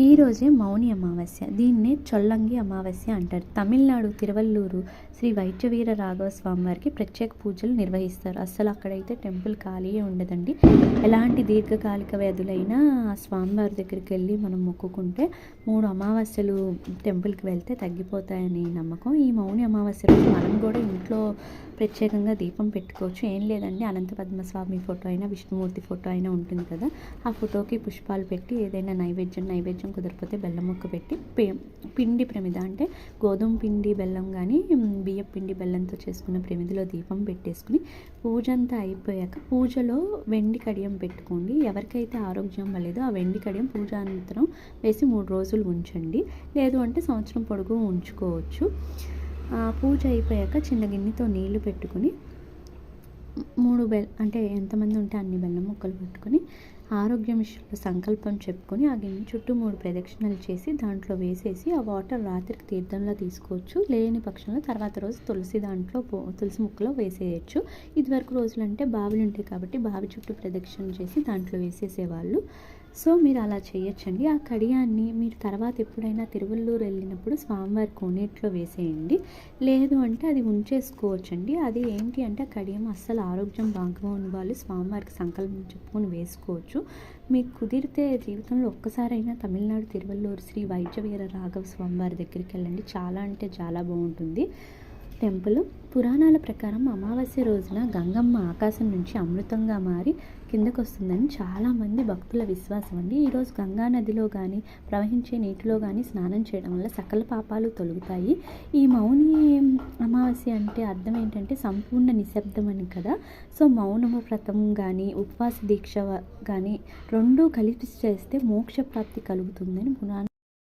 ఈ రోజే మౌని అమావాస్య. దీన్నే చొల్లంగి అమావాస్య అంటారు. తమిళనాడు తిరువల్లూరు శ్రీ వైద్యవీర రాఘవ స్వామి వారికి ప్రత్యేక పూజలు నిర్వహిస్తారు. అస్సలు అక్కడైతే టెంపుల్ ఖాళీ ఉండదండి. ఎలాంటి దీర్ఘకాలిక వ్యాధులైనా ఆ స్వామివారి దగ్గరికి వెళ్ళి మనం మొక్కుకుంటే మూడు అమావాస్యలు టెంపుల్కి వెళ్తే తగ్గిపోతాయని నమ్మకం. ఈ మౌని అమావాస్య రోజు మనం కూడా ఇంట్లో ప్రత్యేకంగా దీపం పెట్టుకోవచ్చు. ఏం లేదండి. అనంత పద్మస్వామి ఫోటో అయినా విష్ణుమూర్తి ఫోటో అయినా ఉంటుంది కదా. ఆ ఫోటోకి పుష్పాలు పెట్టి ఏదైనా నైవేద్యం నైవేద్యం కుదరకపోతే బెల్లం ముక్క పెట్టి పిండి ప్రమిద అంటే గోధుమ పిండి బెల్లం కానీ బియ్యం పిండి బెల్లంతో చేసుకున్న ప్రమిదిలో దీపం పెట్టేసుకుని పూజ అంతా అయిపోయాక పూజలో వెండి కడియం పెట్టుకోండి. ఎవరికైతే ఆరోగ్యం బాగాలేదో ఆ వెండి కడియం పూజ అనంతరం వేసి మూడు రోజులు ఉంచండి. లేదు అంటే సంవత్సరం పొడుగు ఉంచుకోవచ్చు. పూజ అయిపోయాక చిన్న గిన్నెతో నీళ్ళు పెట్టుకుని మూడు బెల్ అంటే ఎంతమంది ఉంటే అన్ని బెల్లం ముక్కలు పెట్టుకొని ఆరోగ్యం విషయంలో సంకల్పం చెప్పుకొని ఆ గిన్నె చుట్టూ మూడు ప్రదక్షిణలు చేసి దాంట్లో వేసేసి ఆ వాటర్ రాత్రికి తీర్థంలో తీసుకోవచ్చు. లేని పక్షంలో తర్వాత రోజు తులసి దాంట్లో పో- తులసి ముక్కలో వేసేయచ్చు. ఇదివరకు రోజులంటే బావిలు ఉంటాయి కాబట్టి బావి చుట్టూ ప్రదక్షిణ చేసి దాంట్లో వేసేసేవాళ్ళు. సో మీరు అలా చేయొచ్చండి. ఆ కడియాన్ని మీరు తర్వాత ఎప్పుడైనా తిరువల్లూరు వెళ్ళినప్పుడు స్వామివారి కోనేట్లో వేసేయండి. లేదు అంటే అది ఉంచేసుకోవచ్చండి. అది ఏంటి అంటే ఆ కడియం అస్సలు ఆరోగ్యం బాగా ఉన్న వాళ్ళు స్వామివారికి సంకల్పం చెప్పుకొని వేసుకోవచ్చు. మీకు కుదిరితే జీవితంలో ఒక్కసారైనా తమిళనాడు తిరువల్లూరు శ్రీ వైద్యవీర రాఘవ స్వామివారి దగ్గరికి వెళ్ళండి. చాలా అంటే చాలా బాగుంటుంది. టెంపుల్ పురాణాల ప్రకారం అమావాస్య రోజున గంగమ్మ ఆకాశం నుంచి అమృతంగా మారి కిందకు వస్తుందని చాలామంది భక్తుల విశ్వాసం అండి. ఈరోజు గంగా నదిలో కానీ ప్రవహించే నీటిలో కానీ స్నానం చేయడం వల్ల సకల పాపాలు తొలుగుతాయి. ఈ మౌని అమావాస్య అంటే అర్థం ఏంటంటే సంపూర్ణ నిశ్శబ్దం అని కదా. సో మౌనము వ్రతం కానీ ఉపవాస దీక్ష కానీ రెండూ కలిపి చేస్తే మోక్ష ప్రాప్తి కలుగుతుందని పురాణ